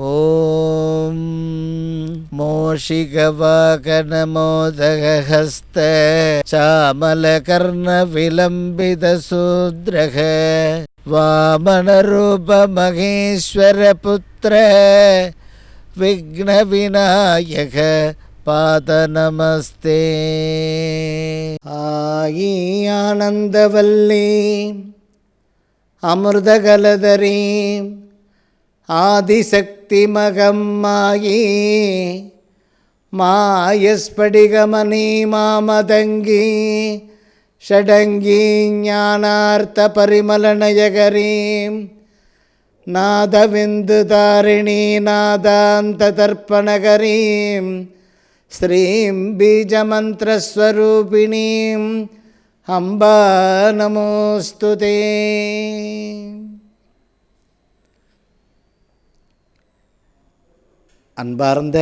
ॐ मोषिकवाकनमोदगहस्त चामलकर्णविलम्बितसूद्रः वामनरूपमहेश्वरपुत्र विघ्नविनायक पादनमस्ते आयी आनन्दवल्ली अमृतकलदरीम् ஆதிசக்திமகம் மாயி மாயஸ்படிகமணி மாமதங்கி ஷடங்கி ஞானார்த்த பரிமலநயகரீம் நாதவிந்து தாரிணி நாதாந்த தர்ப்பணகரீம் ஸ்ரீம் பீஜமந்திரஸ்வரூபிணீம். அம்பா நமோஸ்துதே. அன்பார்ந்த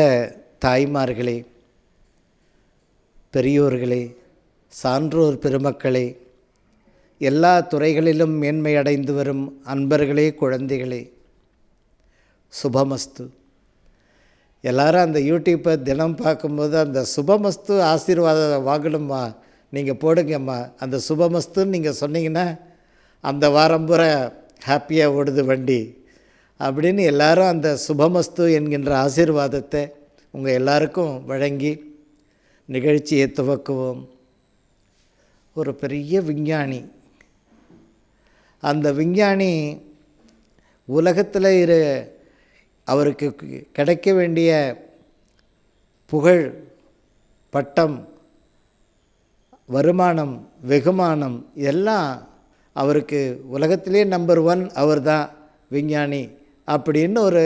தாய்மார்களே பெரியோர்களே சான்றோர் பெருமக்களே எல்லா துறைகளிலும் மேன்மை அடைந்து வரும் அன்பர்களே குழந்தைகளே சுபமஸ்து. எல்லாரும் அந்த யூடியூப்பை தினம் பார்க்கும்போது அந்த சுபமஸ்து ஆசீர்வாதம் வாங்கணும்மா நீங்கள் போடுங்கம்மா. அந்த சுபமஸ்துன்னு நீங்கள் சொன்னீங்கன்னா அந்த வாரம் பூரா ஹாப்பியாக ஓடுது வண்டி. அப்படின்னு எல்லாரும் அந்த சுபமஸ்து என்கின்ற ஆசீர்வாதத்தை உங்கள் எல்லாருக்கும் வழங்கி நிகழ்ச்சியை துவக்குவோம். ஒரு பெரிய விஞ்ஞானி. அந்த விஞ்ஞானி உலகத்தில் இரு அவருக்கு கிடைக்க வேண்டிய புகழ் பட்டம் வருமானம் வெகுமானம் எல்லாம் அவருக்கு உலகத்திலே நம்பர் ஒன் அவர் தான் விஞ்ஞானி. அப்படின்னு ஒரு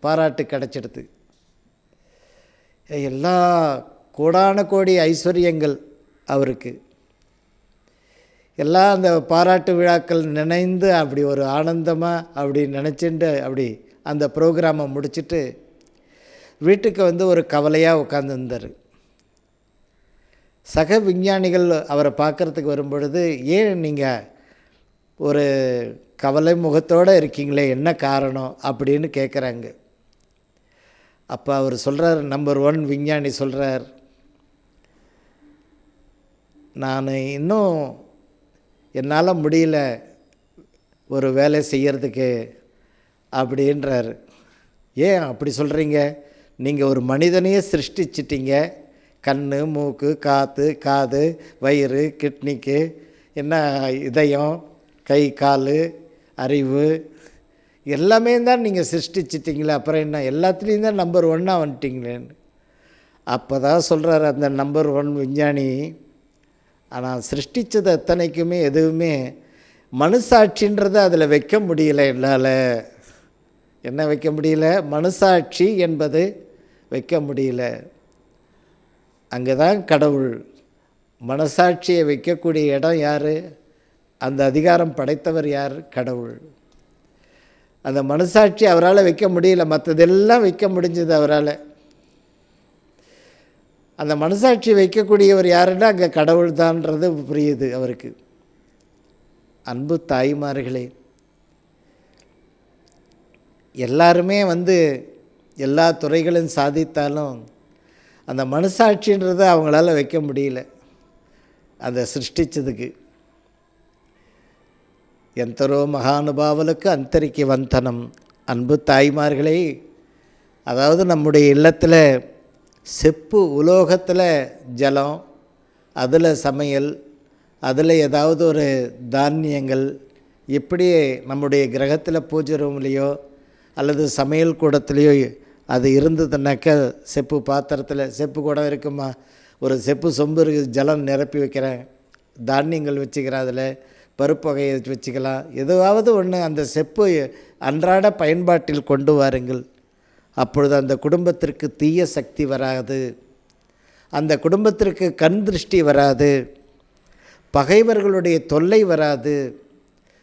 பாராட்டு கிடச்சிடுது. எல்லா கோடான கோடி ஐஸ்வர்யங்கள் அவருக்கு. எல்லாம் அந்த பாராட்டு விழாக்கள் நினைந்து அப்படி ஒரு ஆனந்தமாக அப்படி நினச்சிட்டு அப்படி அந்த ப்ரோக்ராமை முடிச்சுட்டு வீட்டுக்கு வந்து ஒரு கவலையாக உட்காந்துருந்தார் சக விஞ்ஞானிகள் அவரை பார்க்குறதுக்கு வரும்பொழுது ஏன் நீங்கள் ஒரு கவலை முகத்தோடு இருக்கீங்களே என்ன காரணம் அப்படின்னு கேட்குறாங்க அப்போ அவர் சொல்கிறார் நம்பர் ஒன் விஞ்ஞானி சொல்கிறார் நான் இன்னும் என்னால் முடியல ஒரு வேலை செய்கிறதுக்கு அப்படின்றார். ஏன் அப்படி சொல்கிறீங்க நீங்கள் ஒரு மனிதனையே சிருஷ்டிச்சிட்டிங்க. கண் மூக்கு காற்று காது வயிறு கிட்னிக்கு என்ன இதயம் கை கால் அறிவு எல்லாமே தான் நீங்கள் சிருஷ்டிச்சிட்டிங்களே. அப்புறம் என்ன? எல்லாத்துலேயும் தான் நம்பர் ஒன்னாக வந்துட்டிங்களேன்னு அப்போ தான் சொல்கிறார் அந்த நம்பர் ஒன் விஞ்ஞானி. ஆனால் சிருஷ்டித்தது அத்தனைக்குமே எதுவுமே மனுசாட்சின்றதை அதில் வைக்க முடியல என்னால். என்ன வைக்க முடியல? மனுசாட்சி என்பது வைக்க முடியல. அங்கே தான் கடவுள் மனசாட்சியை வைக்கக்கூடிய இடம் யார்? அந்த அதிகாரம் படைத்தவர் யார்? கடவுள். அந்த மனசாட்சி அவரால் வைக்க முடியல. மற்றதெல்லாம் வைக்க முடிஞ்சது அவரால். அந்த மனசாட்சி வைக்கக்கூடியவர் யாருன்னா அங்கே கடவுள் தான்றது புரியுது அவருக்கு. அன்பு தாய்மார்களே எல்லாருமே வந்து எல்லா துறைகளும் சாதித்தாலும் அந்த மனசாட்சின்றதை அவங்களால வைக்க முடியல. அதை சிருஷ்டித்ததுக்கு ఎంతరో மகானுபாவலுக்கு அந்தரிக்க வந்தனம் அன்பு தாய்மார்களே அதாவது நம்முடைய இல்லத்தில் செப்பு உலோகத்தில் ஜலம் அதில் சமையல் அதில் ஏதாவது ஒரு தானியங்கள் இப்படி நம்முடைய கிரகத்தில் பூஜை ரூம்லேயோ அல்லது சமையல் கூடத்துலேயோ அது இருந்ததுனாக்க செப்பு பாத்திரத்தில் செப்பு கூடம் இருக்குமா ஒரு செப்பு சொம்பு இருக்குது ஜலம் நிரப்பி வைக்கிறேன் தானியங்கள் வச்சுக்கிறேன் அதில் பருப்பு வகையை வச்சுக்கலாம். எதுவாவது ஒன்று அந்த செப்பு அன்றாட பயன்பாட்டில் கொண்டு வாருங்கள். அப்பொழுது அந்த குடும்பத்திற்கு தீய சக்தி வராது. அந்த குடும்பத்திற்கு கண் திருஷ்டி வராது. பகைவர்களுடைய தொல்லை வராது.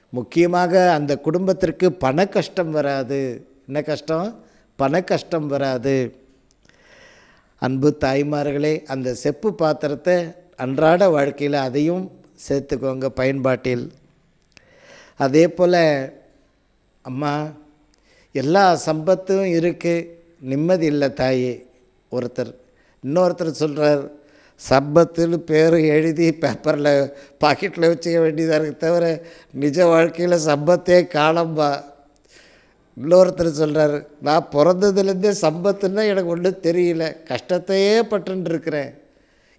முக்கியமாக அந்த குடும்பத்திற்கு பண கஷ்டம் வராது. என்ன கஷ்டம்? பண கஷ்டம் வராது. அன்பு தாய்மார்களே அந்த செப்பு பாத்திரத்தை அன்றாட வாழ்க்கையில் அதையும் சேர்த்துக்கோங்க பயன்பாட்டில். அதே போல் அம்மா எல்லா சம்பத்தும் இருக்குது நிம்மதி இல்லை தாயே ஒருத்தர். இன்னொருத்தர் சொல்கிறார் சம்பத்துன்னு பேர் எழுதி பேப்பரில் பாக்கெட்டில் வச்சுக்க வேண்டியதாக இருக்குது தவிர நிஜ வாழ்க்கையில் சம்பத்தே காலம்பா இன்னொருத்தர் சொல்கிறார் நான் பிறந்ததுலேருந்தே சம்பத்துன்னா எனக்கு ஒன்றும் தெரியல. கஷ்டத்தையே பட்டுன்னு இருக்கிறேன்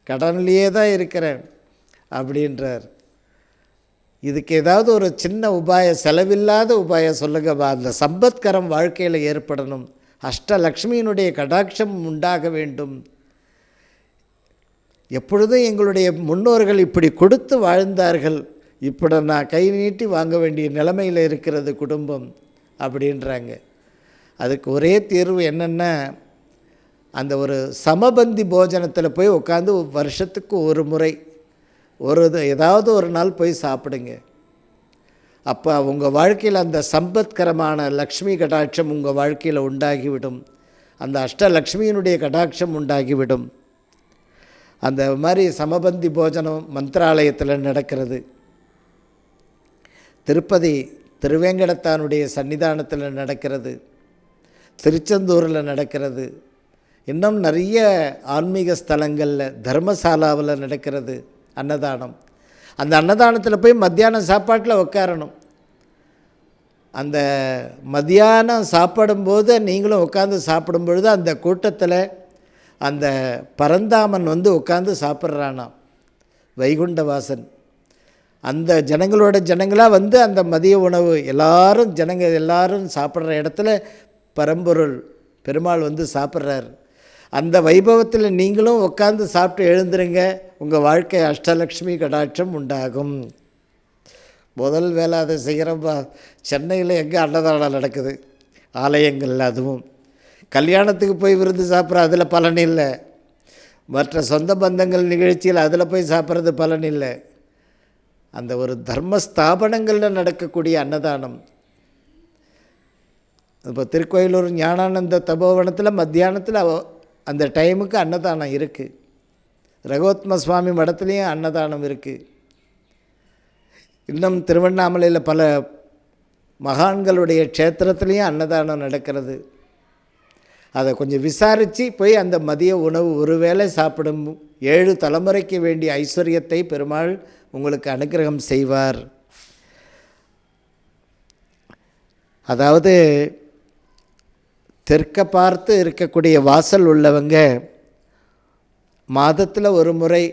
கடன்லையே தான் இருக்கிறேன். அப்படின்றார். இதுக்கு ஏதாவது ஒரு சின்ன உபாயம் செலவில்லாத உபாயம் சொல்லுங்கப்பா அந்த சம்பத்கரம் வாழ்க்கையில் ஏற்படணும். அஷ்டலக்ஷ்மியினுடைய கடாட்சம் உண்டாக வேண்டும். எப்பொழுதும் எங்களுடைய முன்னோர்கள் இப்படி கொடுத்து வாழ்ந்தார்கள். இப்படி நான் கை நீட்டி வாங்க வேண்டிய நிலைமையில் இருக்கிறது குடும்பம் அப்படின்றாங்க. அதுக்கு ஒரே தீர்வு என்னென்னா அந்த ஒரு சமபந்தி போஜனத்தில் போய் உட்காந்து வருஷத்துக்கு ஒரு முறை ஒரு இது ஏதாவது ஒரு நாள் போய் சாப்பிடுங்க. அப்போ உங்கள் வாழ்க்கையில் அந்த சம்பத்கரமான லக்ஷ்மி கடாட்சம் உங்கள் வாழ்க்கையில் உண்டாகிவிடும். அந்த அஷ்டலக்ஷ்மியினுடைய கடாட்சம் உண்டாகிவிடும். அந்த மாதிரி சமபந்தி போஜனம் மந்திராலயத்தில் நடக்கிறது. திருப்பதி திருவேங்கடத்தானுடைய சன்னிதானத்தில் நடக்கிறது. திருச்செந்தூரில் நடக்கிறது. இன்னும் நிறைய ஆன்மீக ஸ்தலங்களில் தர்மசாலாவில் நடக்கிறது. அன்னதானம். அந்த அன்னதானத்தில் போய் மத்தியானம் சாப்பாட்டில் உட்காரணும் அந்த மத்தியானம் சாப்பிடும்போது நீங்களும் உட்காந்து சாப்பிடும் பொழுது அந்த கூட்டத்தில் அந்த பரந்தாமன் வந்து உட்காந்து சாப்பிட்றானாம். வைகுண்டவாசன். அந்த ஜனங்களோட ஜனங்களாக வந்து அந்த மதிய உணவு எல்லாரும் ஜனங்க எல்லாரும் சாப்பிட்ற இடத்துல பரம்பொருள் பெருமாள் வந்து சாப்பிட்றாரு. அந்த வைபவத்தில் நீங்களும் உட்காந்து சாப்பிட்டு எழுந்துருங்க. உங்கள் வாழ்க்கை அஷ்டலக்ஷ்மி கடாட்சம் உண்டாகும். முதல் வேலை அதை செய்கிறப்ப சென்னையில் எங்கே அன்னதானம் நடக்குது? ஆலயங்கள் அதுவும். கல்யாணத்துக்கு போய் விருந்து சாப்பிட்ற அதில் பலன் இல்லை. மற்ற சொந்த பந்தங்கள் நிகழ்ச்சியில் அதில் போய் சாப்பிட்றது பலன் இல்லை. அந்த ஒரு தர்ம ஸ்தாபனங்களில் நடக்கக்கூடிய அன்னதானம். இப்போ திருக்கோயிலூர் ஞானானந்த தபோவனத்தில் மத்தியானத்தில் அவ- அந்த டைமுக்கு அன்னதானம் இருக்குது ரகோத்ம சுவாமி மடத்துலேயும் அன்னதானம் இருக்குது இன்னும் திருவண்ணாமலையில் பல மகான்களுடைய க்ஷேத்திரத்துலேயும் அன்னதானம் நடக்கிறது. அதை கொஞ்சம் விசாரித்து போய் அந்த மதிய உணவு ஒருவேளை சாப்பிடும் ஏழு தலைமுறைக்கு வேண்டிய ஐஸ்வர்யத்தை பெருமாள் உங்களுக்கு அனுக்கிரகம் செய்வார். அதாவது தெற்க பார்த்து இருக்கக்கூடிய வாசல் உள்ளவங்க மாதத்தில் ஒரு முறை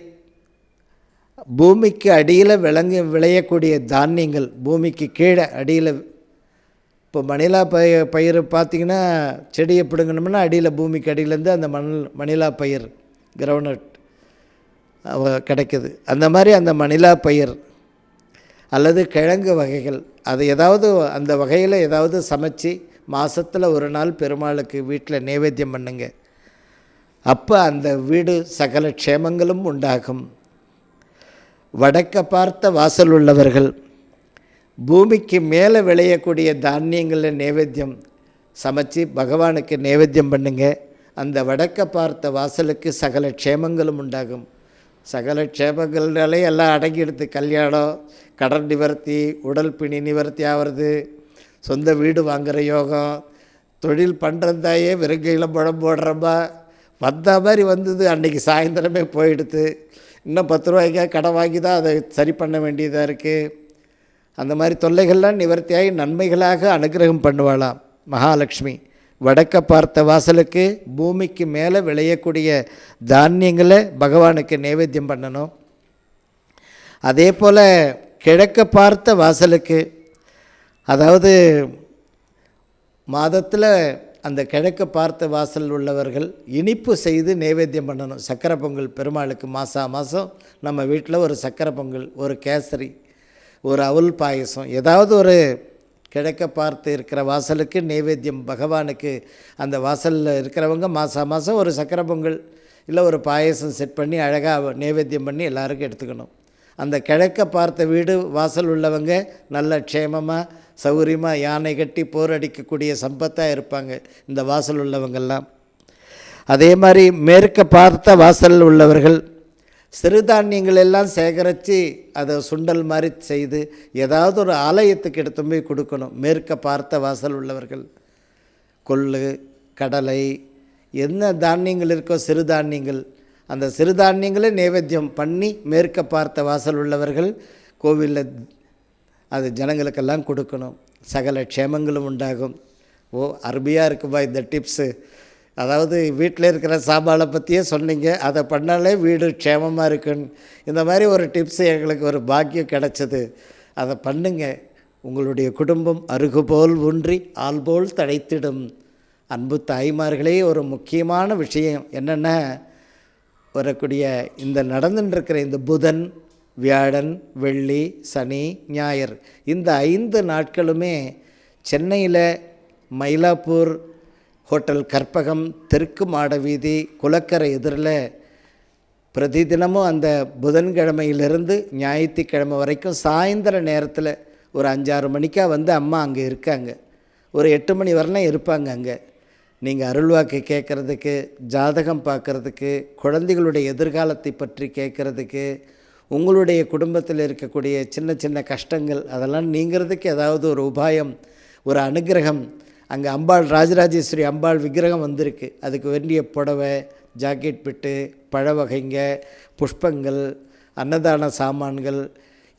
பூமிக்கு அடியில் விளங்கு விளையக்கூடிய தானியங்கள் பூமிக்கு கீழே அடியில் இப்போ மணிலா பய பயிர் பார்த்திங்கன்னா செடியை பிடுங்கணும்னா அடியில் பூமிக்கு அடியிலேருந்து அந்த மணல் மணிலா பயிர் கிரவுண்ட் கிடைக்குது. அந்த மாதிரி அந்த மணிலா பயிர் அல்லது கிழங்கு வகைகள் அது ஏதாவது அந்த வகையில் ஏதாவது சமைச்சு மாதத்தில் ஒரு நாள் பெருமாளுக்கு வீட்டில் நைவேத்தியம் பண்ணுங்கள் அப்போ அந்த வீடு சகல க்ஷேமங்களும் உண்டாகும். வடக்க பார்த்த வாசல் உள்ளவர்கள் பூமிக்கு மேலே விளையக்கூடிய தானியங்களில் நைவேத்தியம் சமைச்சு பகவானுக்கு நைவேத்தியம் பண்ணுங்க. அந்த வடக்க பார்த்த வாசலுக்கு சகல க்ஷேமங்களும் உண்டாகும். சகல க்ஷேமங்கள்னாலே எல்லாம் அடங்கிடுது. கல்யாணம் கடன் நிவர்த்தி உடல் பிணி நிவர்த்தி ஆகிறது சொந்த வீடு வாங்குகிற யோகம் தொழில் பண்ணுறதாயே வெறுங்கையில் முழம் போடுறப்பா வந்த மாதிரி வந்தது. அன்றைக்கி சாயந்தரமே போயிடுது இன்னும் பத்து ரூபாய்க்கா கடை வாங்கி தான் அதை சரி பண்ண வேண்டியதாக இருக்குது அந்த மாதிரி தொல்லைகள்லாம் நிவர்த்தியாகி நன்மைகளாக அனுகிரகம் பண்ணுவாளாம் மகாலட்சுமி. வடக்க பார்த்த வாசலுக்கு பூமிக்கு மேலே விளையக்கூடிய தானியங்களை பகவானுக்கு நைவேத்தியம் பண்ணணும். அதே போல் கிழக்க பார்த்த வாசலுக்கு அதாவது மாதத்தில் அந்த கிழக்கு பார்த்த வாசல் உள்ளவர்கள் இனிப்பு செய்து நைவேத்தியம் பண்ணணும். சக்கரை பொங்கல் பெருமாளுக்கு மாதம் மாதம் நம்ம வீட்டில் ஒரு சக்கரை பொங்கல் ஒரு கேசரி ஒரு அவுல் பாயசம் ஏதாவது ஒரு கிழக்க பார்த்து இருக்கிற வாசலுக்கு நைவேத்தியம் பகவானுக்கு அந்த வாசலில் இருக்கிறவங்க மாதம் மாதம் ஒரு சக்கரை பொங்கல் இல்லை ஒரு பாயசம் செட் பண்ணி அழகாக நைவேத்தியம் பண்ணி எல்லாருக்கும் எடுத்துக்கணும். அந்த கிழக்க பார்த்த வீடு வாசல் உள்ளவங்க நல்ல க்ஷேமமாக சௌகரியமாக யானை கட்டி போர் அடிக்கக்கூடிய சம்பத்தாக இருப்பாங்க இந்த வாசல் உள்ளவங்கள்லாம் அதே மாதிரி மேற்க பார்த்த வாசல் உள்ளவர்கள் சிறுதானியங்கள் எல்லாம் சேகரித்து அதை சுண்டல் மாதிரி செய்து ஏதாவது ஒரு ஆலயத்துக்கு எடுத்து போய் கொடுக்கணும். மேற்க பார்த்த வாசல் உள்ளவர்கள். கொள்ளு கடலை என்ன தானியங்கள் இருக்கோ சிறுதானியங்கள் அந்த சிறுதானியங்களை நைவேத்தியம் பண்ணி மேற்க பார்த்த வாசல் உள்ளவர்கள் கோவிலில் அது ஜனங்களுக்கெல்லாம் கொடுக்கணும். சகல க்ஷேமங்களும் உண்டாகும். ஓ அருமையாக இருக்குமா இந்த டிப்ஸு. அதாவது வீட்டில் இருக்கிற சாப்பாடை பற்றியே சொன்னீங்க. அதை பண்ணாலே வீடு க்ஷேமமாக இருக்குன்னு. இந்த மாதிரி ஒரு டிப்ஸு எங்களுக்கு ஒரு பாக்கியம் கிடச்சிது. அதை பண்ணுங்க. உங்களுடைய குடும்பம் அருகுபோல் ஊன்றி ஆள்போல் தழைத்திடும். அன்பு தாய்மார்களே ஒரு முக்கியமான விஷயம் என்னென்னா வரக்கூடிய இந்த நடந்துட்டுருக்கிற இந்த புதன் வியாழன் வெள்ளி சனி ஞாயிறு. இந்த ஐந்து நாட்களுமே சென்னையில் மயிலாப்பூர் ஹோட்டல் கற்பகம் தெற்கு மாட வீதி குலக்கரை எதிரில் பிரதிதினமும் அந்த புதன்கிழமையிலிருந்து ஞாயிற்றுக்கிழமை வரைக்கும் சாயந்தர நேரத்தில் ஒரு அஞ்சாறு மணிக்காக வந்து அம்மா அங்கே இருக்காங்க. ஒரு எட்டு மணி வரலாம் இருப்பாங்க அங்கே. நீங்கள் அருள்வாக்கு கேட்குறதுக்கு ஜாதகம் பார்க்குறதுக்கு குழந்தைகளுடைய எதிர்காலத்தை பற்றி கேட்குறதுக்கு உங்களுடைய குடும்பத்தில் இருக்கக்கூடிய சின்ன சின்ன கஷ்டங்கள் அதெல்லாம் நீங்கிறதுக்கு ஏதாவது ஒரு உபாயம் ஒரு அனுகிரகம். அங்கே அம்பாள் ராஜராஜேஸ்வரி அம்பாள் விக்கிரகம் வந்திருக்கு. அதுக்கு வேண்டிய புடவை ஜாக்கெட் பிட்டு பழ வகைங்க புஷ்பங்கள் அன்னதான சாமான்கள்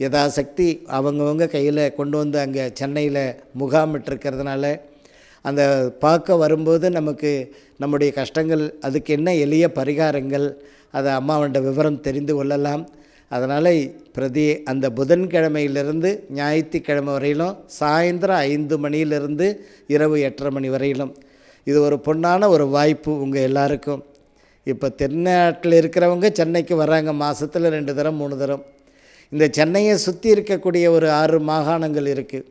யதாசக்தி அவங்கவங்க கையில் கொண்டு வந்து அங்கே சென்னையில் முகாமிட்டிருக்கிறதுனால அந்த பார்க்க வரும்போது நமக்கு நம்முடைய கஷ்டங்கள் அதுக்கு என்ன எளிய பரிகாரங்கள் அதை அம்மாவண்ட விவரம் தெரிந்து கொள்ளலாம். அதனால் பிரதி அந்த புதன்கிழமையிலிருந்து ஞாயிற்றுக்கிழமை வரையிலும் சாயந்தரம் ஐந்து மணியிலிருந்து இரவு எட்டரை மணி வரையிலும். இது ஒரு பொண்ணான ஒரு வாய்ப்பு உங்கள் எல்லாருக்கும். இப்போ தென்னாட்டில் இருக்கிறவங்க சென்னைக்கு வராங்க மாதத்தில் ரெண்டு தரம் மூணு தரம். இந்த சென்னையை சுற்றி இருக்கக்கூடிய ஒரு ஆறு மாகாணங்கள் இருக்குது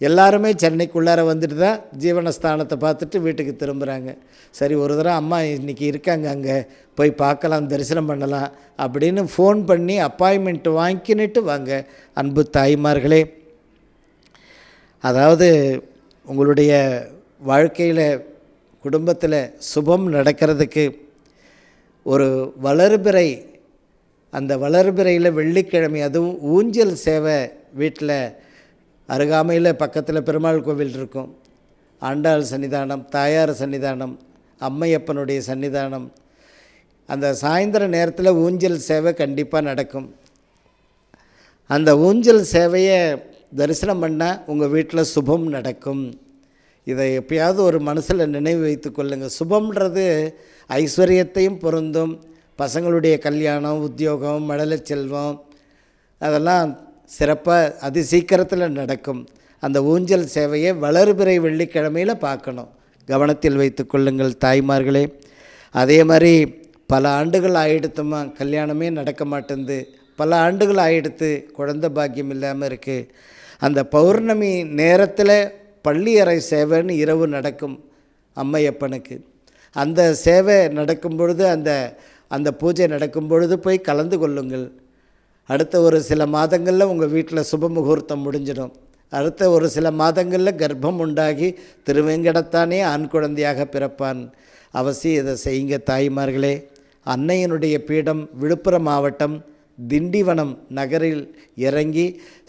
எல்லாருமே சென்னைக்குள்ளார வந்துட்டு தான் ஜீவனஸ்தானத்தை பார்த்துட்டு வீட்டுக்கு திரும்புகிறாங்க சரி ஒரு தடவை அம்மா இன்றைக்கி இருக்காங்க அங்கே போய் பார்க்கலாம் தரிசனம் பண்ணலாம் அப்படின்னு ஃபோன் பண்ணி அப்பாயின்மெண்ட் வாங்கிக்கின்னுட்டு வாங்க அன்பு தாய்மார்களே. அதாவது உங்களுடைய வாழ்க்கையில் குடும்பத்தில் சுபம் நடக்கிறதுக்கு ஒரு வளர்பிறை அந்த வளர்பிறையில் வெள்ளிக்கிழமை அதுவும் ஊஞ்சல் சேவை வீட்டில் அருகாமையில் பக்கத்தில் பெருமாள் கோவில் இருக்கும். ஆண்டாள் சன்னிதானம் தாயார் சன்னிதானம் அம்மையப்பனுடைய சன்னிதானம். அந்த சாயந்தர நேரத்தில் ஊஞ்சல் சேவை கண்டிப்பாக நடக்கும். அந்த ஊஞ்சல் சேவையை தரிசனம் பண்ணால் உங்கள் வீட்டில் சுபம் நடக்கும். இதை எப்பயாவது ஒரு மனசில் நினைவு வைத்து கொள்ளுங்கள் சுபம்ன்றது ஐஸ்வர்யத்தையும் பொருந்தும். பசங்களுடைய கல்யாணம் உத்தியோகம் மழலை செல்வம் அதெல்லாம் சிறப்பாக அதி சீக்கிரத்தில் நடக்கும். அந்த ஊஞ்சல் சேவையை வளர்பிறை வெள்ளிக்கிழமையில் பார்க்கணும். கவனத்தில் வைத்து கொள்ளுங்கள் தாய்மார்களே. அதே மாதிரி பல ஆண்டுகள் ஆகிடுத்துமா கல்யாணமே நடக்க மாட்டேங்குது பல ஆண்டுகள் ஆகிடுத்து குழந்த பாக்கியம் இல்லாமல் இருக்குது அந்த பௌர்ணமி நேரத்தில் பள்ளி அறை சேவைன்னு இரவு நடக்கும் அம்மையப்பனுக்கு. அந்த சேவை நடக்கும் பொழுது அந்த அந்த பூஜை நடக்கும் பொழுது போய் கலந்து கொள்ளுங்கள். அடுத்த ஒரு சில மாதங்களில் உங்கள் வீட்டில் சுப முகூர்த்தம் முடிஞ்சிடும். அடுத்த ஒரு சில மாதங்களில் கர்ப்பம் உண்டாகி திருவேங்கடத்தானே ஆண் குழந்தையாக பிறப்பான். அவசியம் இதை செய்யுங்க தாய்மார்களே. அன்னையனுடைய பீடம் விழுப்புரம் மாவட்டம் திண்டிவனம் நகரில் இறங்கி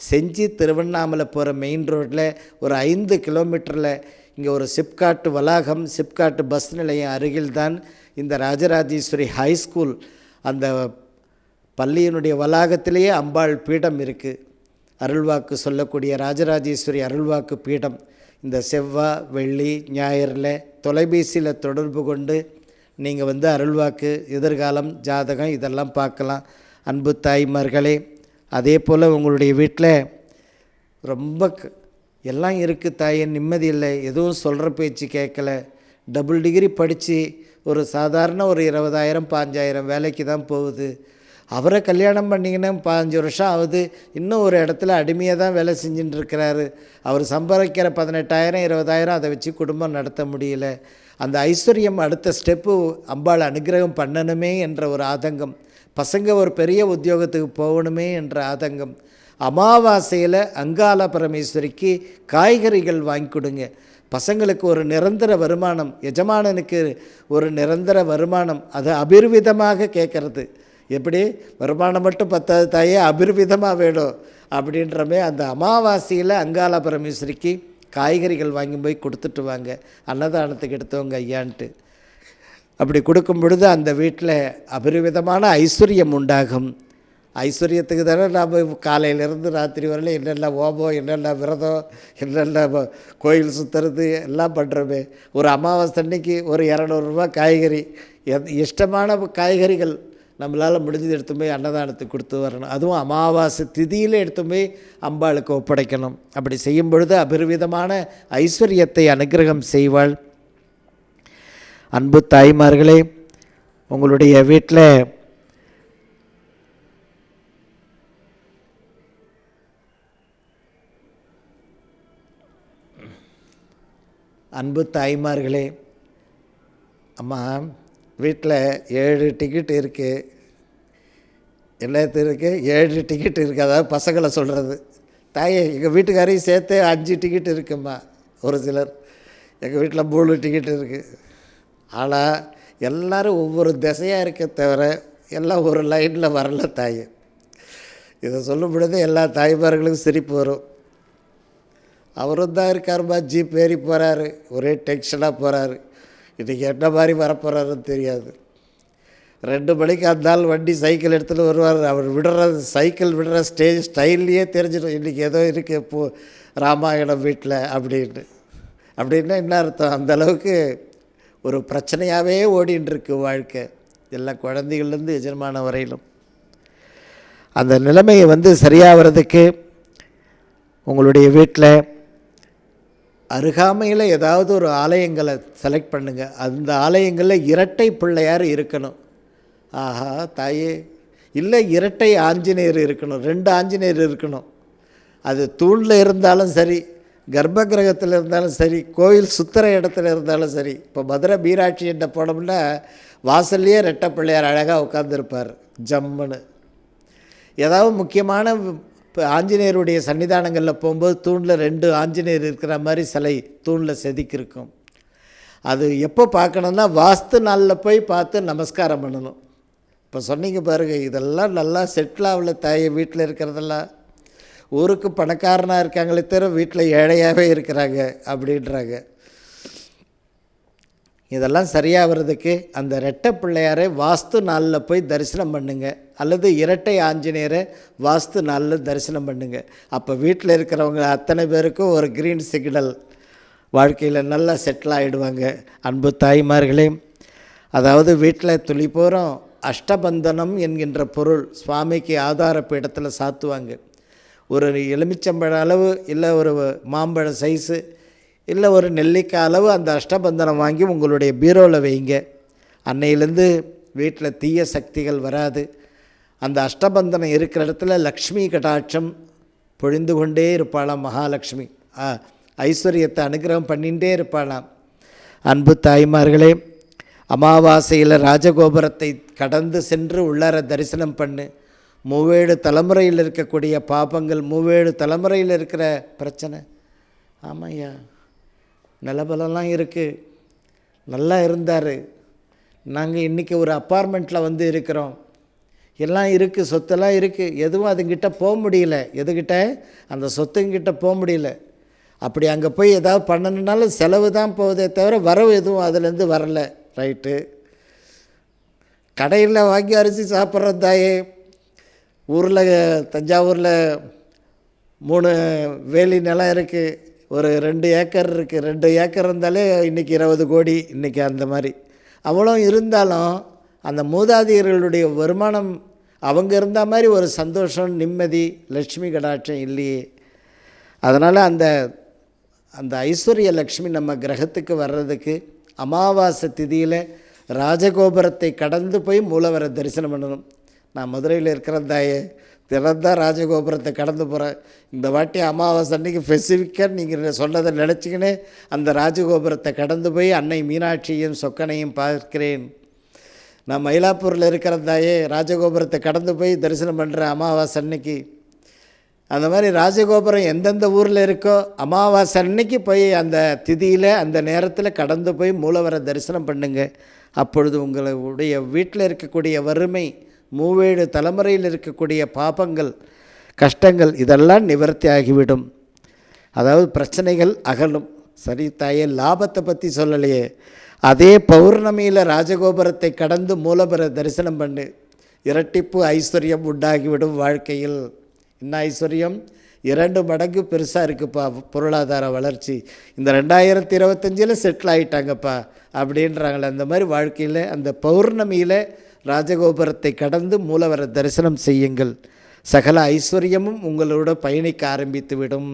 செஞ்சி திருவண்ணாமலை போகிற மெயின் ரோட்டில் ஒரு ஐந்து கிலோமீட்டரில் இங்கே ஒரு சிப்காட்டு வளாகம் சிப்காட்டு பஸ் நிலையம் அருகில்தான் இந்த ராஜராஜேஸ்வரி ஹை ஸ்கூல் அந்த பள்ளியினுடைய வளாகத்திலேயே அம்பாள் பீடம் இருக்குது அருள்வாக்கு சொல்லக்கூடிய ராஜராஜேஸ்வரி அருள்வாக்கு பீடம். இந்த செவ்வாய் வெள்ளி ஞாயிறில் தொலைபேசியில் தொடர்பு கொண்டு நீங்கள் வந்து அருள்வாக்கு எதிர்காலம் ஜாதகம் இதெல்லாம் பார்க்கலாம். அன்பு தாய்மார்களே அதே போல் உங்களுடைய வீட்டில் ரொம்ப எல்லாம் இருக்குது தாயே நிம்மதி இல்லை எதுவும் சொல்கிற பேச்சு கேட்கல. டபுள் டிகிரி படித்து ஒரு சாதாரண ஒரு இருபதாயிரம் பாஞ்சாயிரம் வேலைக்கு தான் போகுது. அவரை கல்யாணம் பண்ணிங்கன்னா பாஞ்சு வருஷம் ஆகுது. இன்னும் ஒரு இடத்துல அடிமையாக தான் வேலை செஞ்சுட்டு இருக்கிறாரு அவர் சம்பாதிக்கிற பதினெட்டாயிரம் இருபதாயிரம் அதை வச்சு குடும்பம் நடத்த முடியல. அந்த ஐஸ்வர்யம் அடுத்த ஸ்டெப்பு அம்பாள் அனுகிரகம் பண்ணணுமே என்ற ஒரு ஆதங்கம். பசங்க ஒரு பெரிய உத்தியோகத்துக்கு போகணுமே என்ற ஆதங்கம். அமாவாசையில் அங்காள பரமேஸ்வரிக்கு காய்கறிகள் வாங்கி கொடுங்க. பசங்களுக்கு ஒரு நிரந்தர வருமானம் எஜமானனுக்கு ஒரு நிரந்தர வருமானம் அது அபிர்விதமாக கேட்கறது. எப்படி? வருமானம் மட்டும் பத்தாது தாயே அபிர்விதமாக வேணும் அப்படின்றமே அந்த அமாவாசையில் அங்காள பரமேஸ்வரிக்கு காய்கறிகள் வாங்கி போய் கொடுத்துட்டு வாங்க. அன்னதானத்துக்கு எடுத்தவங்க ஐயான்ட்டு. அப்படி கொடுக்கும் பொழுது அந்த வீட்டில் அபரிவிதமான ஐஸ்வர்யம் உண்டாகும். ஐஸ்வர்யத்துக்கு தானே நாம் காலையிலேருந்து ராத்திரி வரல என்னென்ன ஓபம் என்னென்ன விரதம் என்னென்ன கோயில் சுற்றுறது எல்லாம் பண்ணுறோமே ஒரு அமாவாசை அன்னைக்கு ஒரு இரநூறுபா காய்கறி. எத் இஷ்டமான காய்கறிகள் நம்மளால் முடிஞ்சது எடுத்து போய் அன்னதானத்துக்கு கொடுத்து வரணும். அதுவும் அமாவாசை திதியில் எடுத்து போய் அம்பாளுக்கு ஒப்படைக்கணும். அப்படி செய்யும் பொழுது அபரிவிதமான ஐஸ்வர்யத்தை அனுக்கிரகம் செய்வாள். அன்பு தாய்மார்களே உங்களுடைய வீட்டில் அன்பு தாய்மார்களே அம்மா வீட்டில் ஏழு டிக்கெட் இருக்குது எல்லாத்திற்கு ஏழு டிக்கெட் இருக்குது அதாவது பசங்களை சொல்கிறது தாயே எங்கள் வீட்டுக்காரையும் சேர்த்து அஞ்சு டிக்கெட் இருக்குமா ஒரு சிலர். எங்கள் வீட்டில் மூணு டிக்கெட் இருக்குது ஆனால் எல்லோரும் ஒவ்வொரு திசையாக இருக்க தவிர எல்லாம் ஒரு லைனில் வரல தாயே. இதை சொல்லும் பொழுது எல்லா தாய்மார்களுக்கும் சிரிப்பு வரும். அவரும் தான் இருக்காருமா ஜீப் ஏறி போகிறாரு ஒரே டென்ஷனாக போகிறாரு இன்றைக்கி என்ன மாதிரி வரப்போகிறாருன்னு தெரியாது. ரெண்டு மணிக்கு அந்த வண்டி சைக்கிள் எடுத்துகிட்டு வருவார். அவர் விடுற சைக்கிள் விடுற ஸ்டேஜ் ஸ்டைல்லையே தெரிஞ்சிடும். இன்றைக்கி ஏதோ இருக்குது இப்போ ராமாயணம் வீட்டில் அப்படின்னு. அப்படின்னா என்ன அர்த்தம்? அந்த அளவுக்கு ஒரு பிரச்சனையாகவே ஓடின்னு வாழ்க்கை. எல்லா குழந்தைகள்லேருந்து எஜமானம் வரையிலும். அந்த நிலைமையை வந்து சரியாகிறதுக்கு உங்களுடைய வீட்டில் அருகாமையில் ஏதாவது ஒரு ஆலயங்களை செலக்ட் பண்ணுங்கள் அந்த ஆலயங்களில் இரட்டை பிள்ளையார் இருக்கணும். ஆஹா தாயே. இல்லை இரட்டை ஆஞ்சநேயர் இருக்கணும். ரெண்டு ஆஞ்சநேயர் இருக்கணும். அது தூணில் இருந்தாலும் சரி கர்ப்ப கிரகத்தில் இருந்தாலும் சரி கோயில் சுத்துற இடத்துல இருந்தாலும் சரி இப்போ மதுரை மீனாட்சி என்ன போனோம்னா வாசல்லையே ரெட்டை பிள்ளையார் அழகாக உட்காந்துருப்பார் ஜம்முன்னு. ஏதாவது முக்கியமான இப்போ ஆஞ்சநேயருடைய சன்னிதானங்களில் போகும்போது தூணில் ரெண்டு ஆஞ்சநேயர் இருக்கிற மாதிரி சிலை தூணில் செதுக்கியிருக்கும். அது எப்போ பார்க்கணுன்னா வாஸ்து நாளில் போய் பார்த்து நமஸ்காரம் பண்ணணும். இப்போ சொன்னீங்க பாருங்க இதெல்லாம் நல்லா செட்டில் ஆகல தாயை வீட்டில் இருக்கிறதெல்லாம். ஊருக்கு பணக்காரனாக இருக்காங்களே தவிர வீட்டில் ஏழையாகவே இருக்கிறாங்க அப்படின்றாங்க. இதெல்லாம் சரியாகிறதுக்கு அந்த ரெட்டை பிள்ளையாரை வாஸ்து நாளில் போய் தரிசனம் பண்ணுங்கள் அல்லது இரட்டை ஆஞ்சநேயரை வாஸ்து நாளில் தரிசனம் பண்ணுங்கள் அப்போ வீட்டில் இருக்கிறவங்க அத்தனை பேருக்கும் ஒரு க்ரீன் சிக்னல் வாழ்க்கையில் நல்லா செட்டில் ஆகிடுவாங்க அன்பு தாய்மார்களே அதாவது வீட்டில் துளிபோகிறோம் அஷ்டபந்தனம் என்கின்ற பொருள் சுவாமிக்கு ஆதார பீடத்தில் சாத்துவாங்க. ஒரு எலுமிச்சம்பழ அளவு இல்லை ஒரு மாம்பழ சைஸு இல்லை ஒரு நெல்லிக்காய் அளவு அந்த அஷ்டபந்தனம் வாங்கி உங்களுடைய பீரோவில் வைங்க. அன்னையிலேருந்து வீட்டில் தீய சக்திகள் வராது. அந்த அஷ்டபந்தனம் இருக்கிற இடத்துல லக்ஷ்மி கடாட்சம் பொழிந்து கொண்டே இருப்பாளாம் மகாலட்சுமி ஆ, ஐஸ்வர்யத்தை அனுகிரகம் பண்ணிகிட்டே இருப்பாளாம். அன்பு தாய்மார்களே அமாவாசையில் ராஜகோபுரத்தை கடந்து சென்று உள்ளார தரிசனம் பண்ணு. மூவேழு தலைமுறையில் இருக்கக்கூடிய பாபங்கள் மூவேழு தலைமுறையில் இருக்கிற பிரச்சனை. ஆமாய்யா. நிலபலம்லாம் இருக்குது நல்லா இருந்தார். நாங்கள் இன்றைக்கி ஒரு அப்பார்ட்மெண்ட்டில் வந்து இருக்கிறோம். எல்லாம் இருக்குது சொத்தெல்லாம் இருக்குது எதுவும் அதுங்கிட்ட போக முடியல. எதுக்கிட்ட அந்த சொத்துங்கிட்ட போக முடியல. அப்படி அங்கே போய் ஏதாவது பண்ணணுன்னாலும் செலவு தான் போகுதே தவிர வரவு எதுவும் அதுலேருந்து வரல. ரைட்டு. கடையில் வாங்கி அரிசி சாப்பிட்றது தாயே. ஊரில் தஞ்சாவூரில் மூணு வேலி நிலம் இருக்குது ஒரு ரெண்டு ஏக்கர் இருக்குது ரெண்டு ஏக்கர் இருந்தாலே இன்றைக்கி இருபது கோடி இன்றைக்கி அந்த மாதிரி. அவ்வளோ இருந்தாலும் அந்த மூதாதையர்களுடைய வருமானம் அவங்க இருந்த மாதிரி ஒரு சந்தோஷம் நிம்மதி லட்சுமி கடாட்சம் இல்லையே. அதனால் அந்த அந்த ஐஸ்வர்ய லக்ஷ்மி நம்ம கிரகத்துக்கு வர்றதுக்கு அமாவாசை திதியில் ராஜகோபுரத்தை கடந்து போய் மூலவரை தரிசனம் பண்ணணும். நான் மதுரையில் இருக்கிறதாயே திறந்தால் ராஜகோபுரத்தை கடந்து போகிறேன் இந்த வாட்டி அமாவாசை அன்னைக்கு ஸ்பெசிஃபிக்காக நீங்கள் சொன்னதை நினச்சிக்கினே அந்த ராஜகோபுரத்தை கடந்து போய் அன்னை மீனாட்சியும் சொக்கனையும் பார்க்கிறேன். நான் மயிலாப்பூரில் இருக்கிறதாயே ராஜகோபுரத்தை கடந்து போய் தரிசனம் பண்ணுறேன் அமாவாசை அன்னைக்கு. அந்த மாதிரி ராஜகோபுரம் எந்தெந்த ஊரில் இருக்கோ அமாவாசை அன்னைக்கு போய் அந்த திதியில் அந்த நேரத்தில் கடந்து போய் மூலவரை தரிசனம் பண்ணுங்கள் அப்பொழுது உங்களுடைய வீட்டில் இருக்கக்கூடிய வறுமை மூவேழு தலைமுறையில் இருக்கக்கூடிய பாபங்கள் கஷ்டங்கள் இதெல்லாம் நிவர்த்தி ஆகிவிடும் அதாவது பிரச்சனைகள் அகலும். சரி தாயே லாபத்தை பற்றி சொல்லலையே. அதே பௌர்ணமியில் ராஜகோபுரத்தை கடந்து மூலபுர தரிசனம் பண்ணு. இரட்டிப்பு ஐஸ்வர்யம் உண்டாகிவிடும் வாழ்க்கையில். என்ன ஐஸ்வர்யம்? இரண்டு மடங்கு பெருசாக இருக்குப்பா பொருளாதார வளர்ச்சி. இந்த ரெண்டாயிரத்தி இருபத்தஞ்சில் செட்டில் ஆகிட்டாங்கப்பா அப்படின்றாங்களே. அந்த மாதிரி வாழ்க்கையில் அந்த பௌர்ணமியில் ராஜகோபுரத்தை கடந்து மூலவர தரிசனம் செய்யுங்கள். சகல ஐஸ்வர்யமும் உங்களோட பயணிக்க ஆரம்பித்து விடும்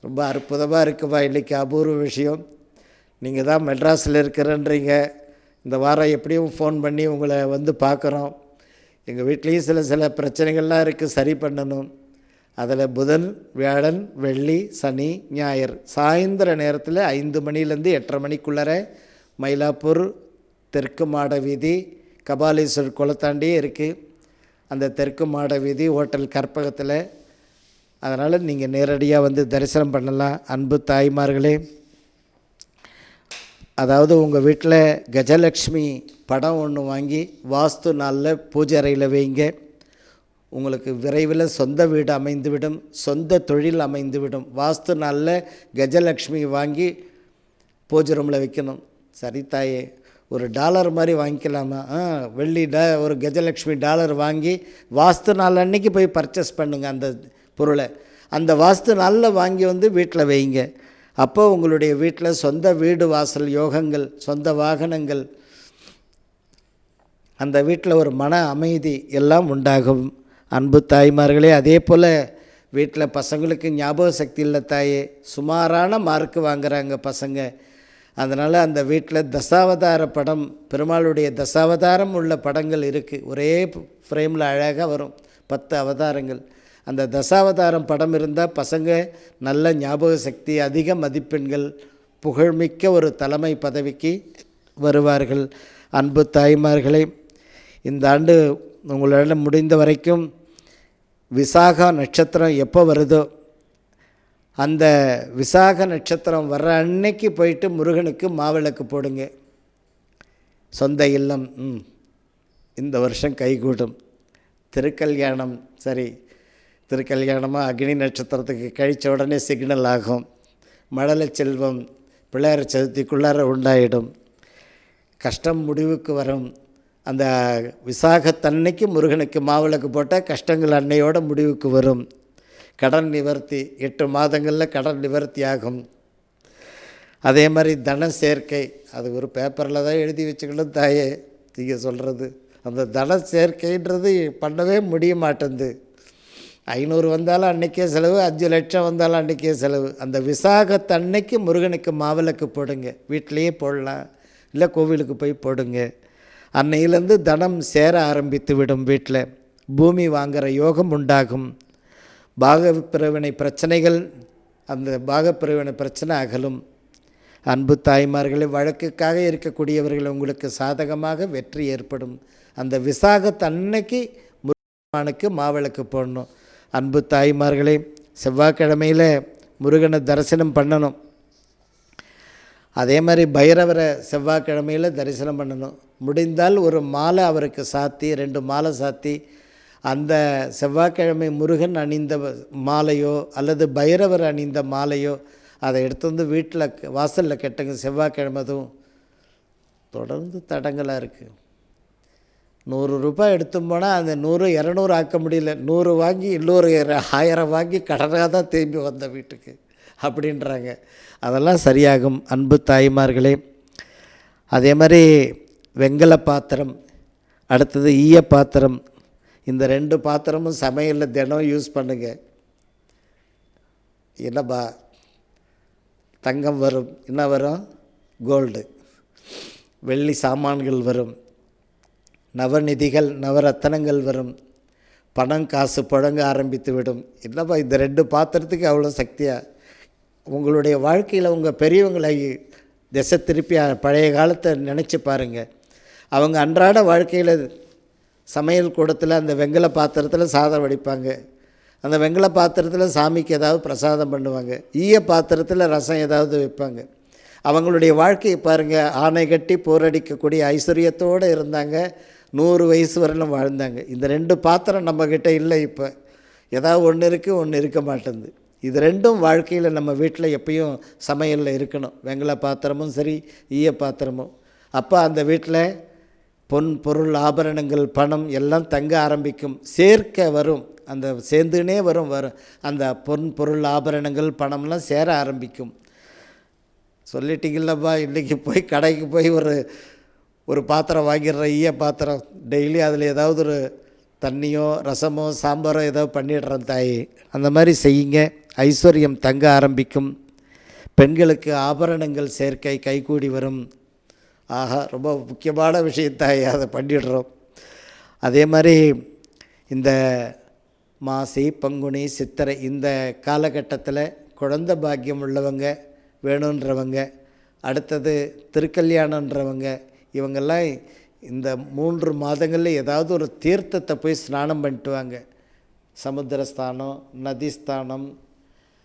ரொம்ப அற்புதமாக இருக்குப்பா இன்றைக்கி அபூர்வ விஷயம். நீங்கள் தான் மெட்ராஸில் இருக்கிறன்றீங்க. இந்த வாரம் எப்படியும் ஃபோன் பண்ணி உங்களை வந்து பார்க்குறோம். எங்கள் வீட்லேயும் சில சில பிரச்சனைகள்லாம் இருக்குது சரி பண்ணணும். அதில் புதன் வியாழன் வெள்ளி சனி ஞாயிறு. சாயந்தர நேரத்தில் ஐந்து மணிலேருந்து எட்டரை மணிக்குள்ளர மயிலாப்பூர் தெற்கு மாட வீதி கபாலீஸ்வரர் குளத்தாண்டியே இருக்குது அந்த தெற்கு மாட வீதி ஹோட்டல் கற்பகத்தில். அதனால் நீங்கள் நேரடியாக வந்து தரிசனம் பண்ணலாம். அன்பு தாய்மார்களே அதாவது உங்கள் வீட்டில் கஜலக்ஷ்மி படம் ஒன்று வாங்கி வாஸ்து நாளில் பூஜை அறையில் வைங்க. உங்களுக்கு விரைவில் சொந்த வீடு அமைந்துவிடும் சொந்த தொழில் அமைந்துவிடும். வாஸ்து நாளில் கஜலக்ஷ்மி வாங்கி பூஜை ரூமில் வைக்கணும். சரி தாயே ஒரு டாலர் மாதிரி வாங்கிக்கலாமா? ஆ வெள்ளி டா ஒரு கஜலக்ஷ்மி டாலர் வாங்கி வாஸ்து நாள் அன்னைக்கு போய் பர்ச்சேஸ் பண்ணுங்கள் அந்த பொருளை. அந்த வாஸ்து நாளில் வாங்கி வந்து வீட்டில் வைங்க. அப்போ உங்களுடைய வீட்டில் சொந்த வீடு வாசல் யோகங்கள் சொந்த வாகனங்கள் அந்த வீட்டில் ஒரு மன அமைதி எல்லாம் உண்டாகும். அன்பு தாய்மார்களே அதே போல் வீட்டில் பசங்களுக்கு ஞாபக சக்தி இல்லை தாயே. சுமாரான மார்க்கு வாங்குறாங்க பசங்க. அதனால் அந்த வீட்டில் தசாவதார படம் பெருமாளுடைய தசாவதாரம் உள்ள படங்கள் இருக்குது ஒரே ஃப்ரேமில் அழகாக வரும். பத்து அவதாரங்கள். அந்த தசாவதாரம் படம் இருந்தால் பசங்க நல்ல ஞாபக சக்தி அதிக மதிப்பெண்கள் புகழ்மிக்க ஒரு தலைமை பதவிக்கு வருவார்கள். அன்பு தாய்மார்களே இந்த ஆண்டு உங்களால் முடிந்த வரைக்கும் விசாகா நட்சத்திரம் எப்போ வருதோ அந்த விசாக நட்சத்திரம் வர்ற அன்னைக்கு போயிட்டு முருகனுக்கு மாவிளக்கு போடுங்க. சொந்த இல்லம் ம் இந்த வருஷம் கைகூடும். திருக்கல்யாணம் சரி திருக்கல்யாணமாக அக்னி நட்சத்திரத்துக்கு கழித்த உடனே சிக்னல் ஆகும். மழலை செல்வம் பிள்ளையார் சதுர்த்திக்குள்ளார உண்டாயிடும். கஷ்டம் முடிவுக்கு வரும். அந்த விசாகத்தன்னைக்கு முருகனுக்கு மாவிளக்கு போட்டால் கஷ்டங்கள் அன்னையோட முடிவுக்கு வரும். கடன் நிவர்த்தி எட்டு மாதங்களில் கடன் நிவர்த்தி ஆகும். அதே மாதிரி தன சேர்க்கை அது ஒரு பேப்பரில் தான் எழுதி வச்சுக்கணும் தாயே நீங்கள் சொல்கிறது அந்த தன சேர்க்கைன்றது பண்ணவே முடிய மாட்டேங்குது ஐநூறு வந்தாலும் அன்றைக்கே செலவு அஞ்சு லட்சம் வந்தாலும் அன்றைக்கே செலவு. அந்த விசாகத்தன்னைக்கு முருகனுக்கு மாவிளக்கு போடுங்க. வீட்டிலையே போடலாம் இல்லை கோவிலுக்கு போய் போடுங்க. அன்னையிலேருந்து தனம் சேர ஆரம்பித்து விடும் வீட்டில் பூமி வாங்குகிற யோகம் உண்டாகும். பாகப்பிரிவினை பிரச்சனைகள் அந்த பாகப்பிரிவினை பிரச்சனை அகலும். அன்பு தாய்மார்களே வழக்குக்காக இருக்கக்கூடியவர்கள் உங்களுக்கு சாதகமாக வெற்றி ஏற்படும். அந்த விசாகத்தன்னைக்கு முருகனுக்கு மாவிளக்கு போடணும். அன்பு தாய்மார்களே செவ்வாய்க்கிழமையில் முருகனை தரிசனம் பண்ணணும். அதே மாதிரி பைரவரை செவ்வாய்க்கிழமையில் தரிசனம் பண்ணணும். முடிந்தால் ஒரு மாலை அவருக்கு சாத்தி ரெண்டு மாலை சாத்தி அந்த செவ்வாய்க்கிழமை முருகன் அணிந்த மாலையோ அல்லது பைரவர் அணிந்த மாலையோ அதை எடுத்து வந்து வீட்டில் வாசலில் கெட்டங்க செவ்வாய்க்கிழமதும் அதுவும் தொடர்ந்து தடங்களாக இருக்குது நூறு ரூபாய் எடுத்து போனால் அந்த நூறு இரநூறு ஆக்க முடியல. நூறு வாங்கி இன்னொரு ஆயிரம் வாங்கி கடனாக தான் திரும்பி வந்த வீட்டுக்கு அப்படின்றாங்க. அதெல்லாம் சரியாகும். அன்பு தாய்மார்களே அதே மாதிரி வெங்கல பாத்திரம் அடுத்தது ஈய பாத்திரம் இந்த ரெண்டு பாத்திரமும் சமையலில் தினம் யூஸ் பண்ணுங்கள் என்னப்பா? தங்கம் வரும். என்ன வரும்? கோல்டு. வெள்ளி சாமான்கள் வரும். நவநிதிகள் நவரத்தனங்கள் வரும். பணம் காசு புழங்க ஆரம்பித்து விடும் என்னப்பா இந்த ரெண்டு பாத்திரத்துக்கு அவ்வளோ சக்தியாக உங்களுடைய வாழ்க்கையில் உங்கள் பெரியவங்களை திசை திருப்பி பழைய காலத்தை நினச்சி பாருங்கள் அவங்க அன்றாட வாழ்க்கையில் சமையல் கூடத்தில் அந்த வெங்கல பாத்திரத்தில் சாதம் வடிப்பாங்க. அந்த வெங்கல பாத்திரத்தில் சாமிக்கு ஏதாவது பிரசாதம் பண்ணுவாங்க. ஈய பாத்திரத்தில் ரசம் ஏதாவது வைப்பாங்க. அவங்களுடைய வாழ்க்கையை பாருங்கள் ஆணை கட்டி போரடிக்கக்கூடிய ஐஸ்வர்யத்தோடு இருந்தாங்க. நூறு வயசு வரலும் வாழ்ந்தாங்க. இந்த ரெண்டு பாத்திரம் நம்மக்கிட்ட இல்லை இப்போ. ஏதாவது ஒன்று இருக்குது ஒன்று இருக்க மாட்டேங்குது. இது ரெண்டும் வாழ்க்கையில் நம்ம வீட்டில் எப்பயும் சமையலில் இருக்கணும். வெங்கல பாத்திரமும் சரி ஈய பாத்திரமும். அப்போ அந்த வீட்டில் பொன் பொருள் ஆபரணங்கள் பணம் எல்லாம் தங்க ஆரம்பிக்கும். சேர்க்க வரும். அந்த சேர்ந்துனே வரும். வரும் அந்த பொன் பொருள் ஆபரணங்கள் பணம்லாம் சேர ஆரம்பிக்கும். சொல்லிட்டீங்களப்பா இன்றைக்கி போய் கடைக்கு போய் ஒரு ஒரு பாத்திரம் வாங்கிடுற ஈய பாத்திரம். டெய்லி அதில் ஏதாவது ஒரு தண்ணியோ ரசமோ சாம்பாரோ ஏதோ பண்ணிடுறேன் தாய். அந்த மாதிரி செய்யுங்க. ஐஸ்வர்யம் தங்க ஆரம்பிக்கும். பெண்களுக்கு ஆபரணங்கள் சேர்க்கை கைகூடி வரும். ஆஹா ரொம்ப முக்கியமான விஷயத்தாய் அதை பண்ணிடுறோம். அதே மாதிரி இந்த மாசி பங்குனி சித்திரை இந்த காலகட்டத்தில் குழந்த பாக்கியம் உள்ளவங்க வேணுன்றவங்க அடுத்தது திருக்கல்யாணன்றவங்க இவங்கெல்லாம் இந்த மூன்று மாதங்களில் ஏதாவது ஒரு தீர்த்தத்தை போய் ஸ்நானம் பண்ணிட்டு வாங்க. சமுத்திரஸ்தானம் நதிஸ்தானம்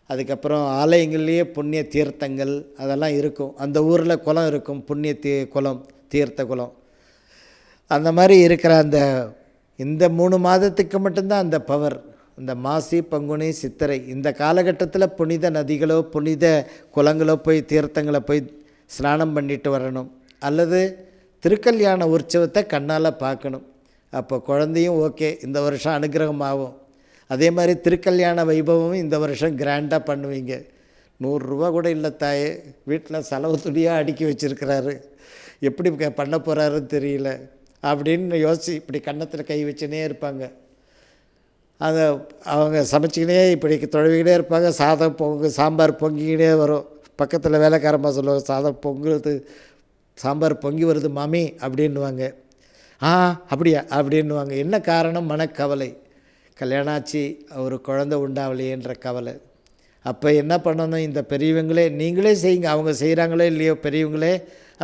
அதுக்கப்புறம் ஆலயங்கள்லேயே புண்ணிய தீர்த்தங்கள் அதெல்லாம் இருக்கும். அந்த ஊரில் குளம் இருக்கும். புண்ணிய தீ குளம் தீர்த்த குளம். அந்த மாதிரி இருக்கிற அந்த இந்த மூணு மாதத்துக்கு மட்டும்தான் அந்த பவர். இந்த மாசி பங்குனி சித்திரை இந்த காலகட்டத்தில் புனித நதிகளோ புனித குளங்களோ போய் தீர்த்தங்களை போய் ஸ்நானம் பண்ணிட்டு வரணும். அல்லது திருக்கல்யாண உற்சவத்தை கண்ணால் பார்க்கணும். அப்போ குழந்தையும் ஓகே. இந்த வருஷம் அனுகிரகம் ஆகும் அதே மாதிரி திருக்கல்யாண வைபவமும் இந்த வருஷம் கிராண்டாக பண்ணுவீங்க. நூறுரூவா கூட இல்லை தாயே வீட்டில் செலவு துணியாக அடுக்கி வச்சுருக்கிறாரு. எப்படி பண்ண போகிறாருன்னு தெரியல. அப்படின்னு யோசிச்சு இப்படி கன்னத்தில் கை வச்சுனே இருப்பாங்க. அதை அவங்க சமைச்சிக்கினே இப்படி தொழுவிக்கிட்டே இருப்பாங்க. சாதம் பொங்கு சாம்பார் பொங்கிக்கிட்டே வரும். பக்கத்தில் வேலைக்காரமாக சொல்லுவாங்க சாதம் பொங்குறது சாம்பார் பொங்கி வருது மாமி அப்படின்னுவாங்க. ஆ அப்படியா? அப்படின்னுவாங்க. என்ன காரணம்? மனக்கவலை. கல்யாணம் ஆச்சு ஒரு குழந்தை உண்டாவலையேன்ற கவலை. அப்போ என்ன பண்ணணும்? இந்த பெரியவங்களே நீங்களே செய்யுங்க. அவங்க செய்கிறாங்களோ இல்லையோ பெரியவங்களே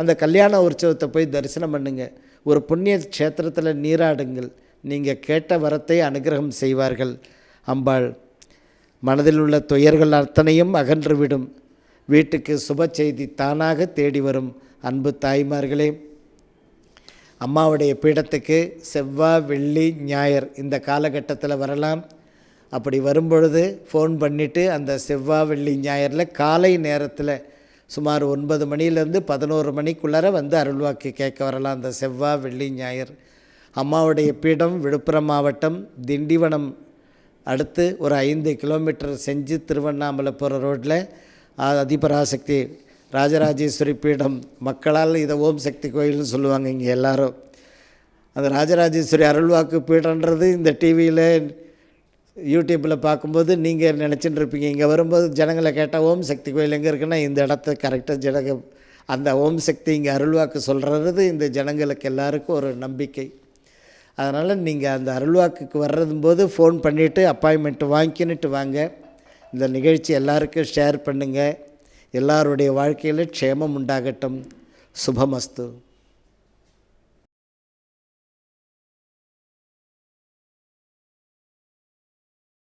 அந்த கல்யாண உற்சவத்தை போய் தரிசனம் பண்ணுங்க. ஒரு புண்ணிய க்ஷேத்திரத்தில் நீராடுங்கள். நீங்கள் கேட்ட வரத்தை அனுகிரகம் செய்வார்கள். அம்பாள் மனதில் உள்ள துயர்கள் அத்தனையும் அகன்றுவிடும் வீட்டுக்கு சுப செய்தி தானாக தேடி வரும். அன்பு தாய்மார்களே அம்மாவுடைய பீடத்துக்கு செவ்வாய் வெள்ளி ஞாயிறு இந்த காலகட்டத்தில் வரலாம். அப்படி வரும்பொழுது ஃபோன் பண்ணிவிட்டு அந்த செவ்வாய் வெள்ளி ஞாயிறில் காலை நேரத்தில் சுமார் ஒன்பது மணிலேருந்து பதினோரு மணிக்குள்ளார வந்து அருள்வாக்கு கேட்க வரலாம் அந்த செவ்வாய் வெள்ளி ஞாயிறு. அம்மாவுடைய பீடம் விழுப்புரம் மாவட்டம் திண்டிவனம் அடுத்து ஒரு ஐந்து கிலோமீட்டர் செஞ்சு திருவண்ணாமலை போகிற ரோட்டில் அதிபராசக்தி ராஜராஜேஸ்வரி பீடம். மக்களால் இதை ஓம் சக்தி கோயில்னு சொல்லுவாங்க இங்கே எல்லோரும். அந்த ராஜராஜேஸ்வரி அருள்வாக்கு பீடன்றது இந்த டிவியில் யூடியூப்பில் பார்க்கும்போது நீங்கள் நினச்சிட்டு இருப்பீங்க. இங்கே வரும்போது ஜனங்களை கேட்டால் ஓம் சக்தி கோயில் எங்கே இருக்குன்னா இந்த இடத்த கரெக்டாக ஜனங்க அந்த ஓம் சக்தி இங்கே அருள்வாக்கு சொல்கிறது இந்த ஜனங்களுக்கு எல்லாருக்கும் ஒரு நம்பிக்கை. அதனால் நீங்கள் அந்த அருள்வாக்குக்கு வர்றதும் போது ஃபோன் பண்ணிவிட்டு அப்பாயின்மெண்ட் வாங்கிக்கின்னுட்டு வாங்க. இந்த நிகழ்ச்சி எல்லாருக்கும் ஷேர் பண்ணுங்கள் எல்லாருடைய வாழ்க்கையில் க்ஷேமம் உண்டாகட்டும். சுபமஸ்து.